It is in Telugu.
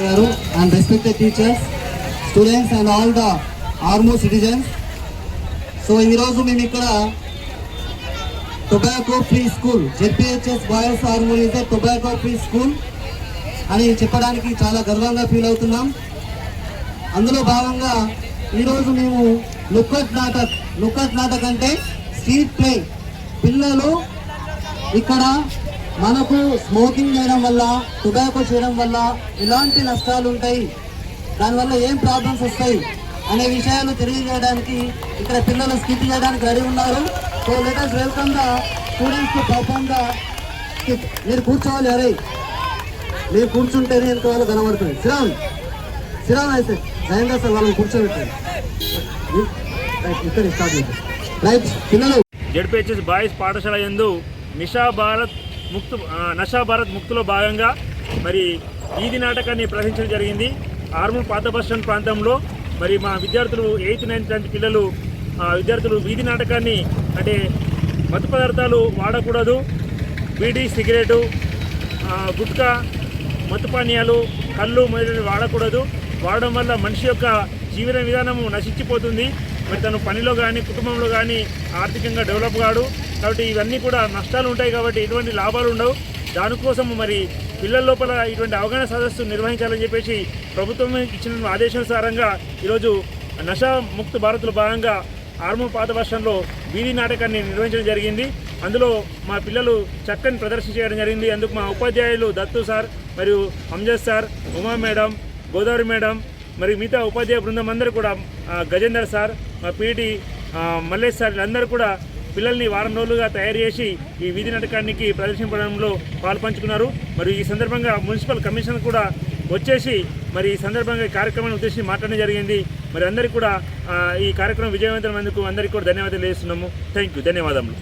గారు and respected teachers students and all the Armoor citizens so ఈరోజు మేము ఇక్కడ tobacco free school ZPHS boys hormone is tobacco free school అని చెప్పడానికి చాలా గర్వంగా ఫీల్ అవుతున్నాం. అందులో భాగంగా ఈరోజు మేము లుక్కట్ నాటక్ లుక్కట్ నాటక్ అంటే స్ట్రీట్ ప్లే పిల్లలు ఇక్కడ మనకు స్మోకింగ్ చేయడం వల్ల టొబాకో చేయడం వల్ల ఎలాంటి నష్టాలు ఉంటాయి? దానివల్ల ఏం ప్రాబ్లమ్స్ వస్తాయి? అనే విషయాలు తెలియజేయడానికి ఇక్కడ పిల్లలు స్కిట్ చేయడానికి రెడీ ఉన్నారు. So let us welcome the students to perform the skit మీరు కూర్చోవాలి అరే. మీరు కూర్చుంటేనే నేను వాళ్ళు కనబడుతుంది శ్రీరామ్. శ్రీరామ్ అయితే జయంగా సార్ వాళ్ళని కూర్చోబెట్టండి ఇక్కడ స్టార్ట్ చేయండి రైట్ పిల్లలు. జడ్పిహెచ్ఎస్ బాయ్స్ పాఠశాల యందు నిషా భారత్ ముక్తు నషా భారత్ ముక్తులో భాగంగా మరి వీధి నాటకాన్ని ప్రదర్శించడం జరిగింది. ఆర్మూర్ పాత బస్ స్టాండ్ ప్రాంతంలో మరి మా విద్యార్థులు ఎయిత్ నైన్త్ టెన్త్ పిల్లలు విద్యార్థులు వీధి నాటకాన్ని అంటే మత్తు పదార్థాలు వాడకూడదు. బీడీ సిగరెటు గుట్కా మత్తు పానీయాలు కళ్ళు మొదలైనవి వాడకూడదు. వాడడం వల్ల మనిషి యొక్క జీవన విధానము నశించిపోతుంది. మరి తను పనిలో కానీ కుటుంబంలో కానీ ఆర్థికంగా డెవలప్ కాడు. కాబట్టి ఇవన్నీ కూడా నష్టాలు ఉంటాయి కాబట్టి ఎటువంటి లాభాలు ఉండవు. దానికోసం మరి పిల్లల లోపల ఇటువంటి అవగాహన సదస్సు నిర్వహించాలని చెప్పేసి ప్రభుత్వం ఇచ్చిన ఆదేశానుసారంగా ఈరోజు నషా ముక్త భారత్లో భాగంగా ఆర్మూ పాత వర్షంలో వీధి నాటకాన్ని నిర్వహించడం జరిగింది. అందులో మా పిల్లలు చక్కని ప్రదర్శన చేయడం జరిగింది. అందుకు మా ఉపాధ్యాయులు దత్తు సార్ మరియు Amjad sir Uma madam Godavari madam మరి మిగతా ఉపాధ్యాయ బృందం అందరూ కూడా గజేందర్ సార్ మా పీటీ మల్లేష్ సార్ అందరూ కూడా పిల్లల్ని వారం రోజులుగా తయారు చేసి ఈ వీధి నాటకానికి ప్రదర్శించడంలో పాల్పంచుకున్నారు. మరి ఈ సందర్భంగా మున్సిపల్ కమిషనర్ కూడా వచ్చేసి మరి ఈ సందర్భంగా ఈ కార్యక్రమాన్ని ఉద్దేశించి మాట్లాడడం జరిగింది. మరి అందరికీ కూడా ఈ కార్యక్రమం విజయవంతమైనందుకు అందరికీ కూడా ధన్యవాదాలు చేస్తున్నాము థ్యాంక్ యూ ధన్యవాదములు.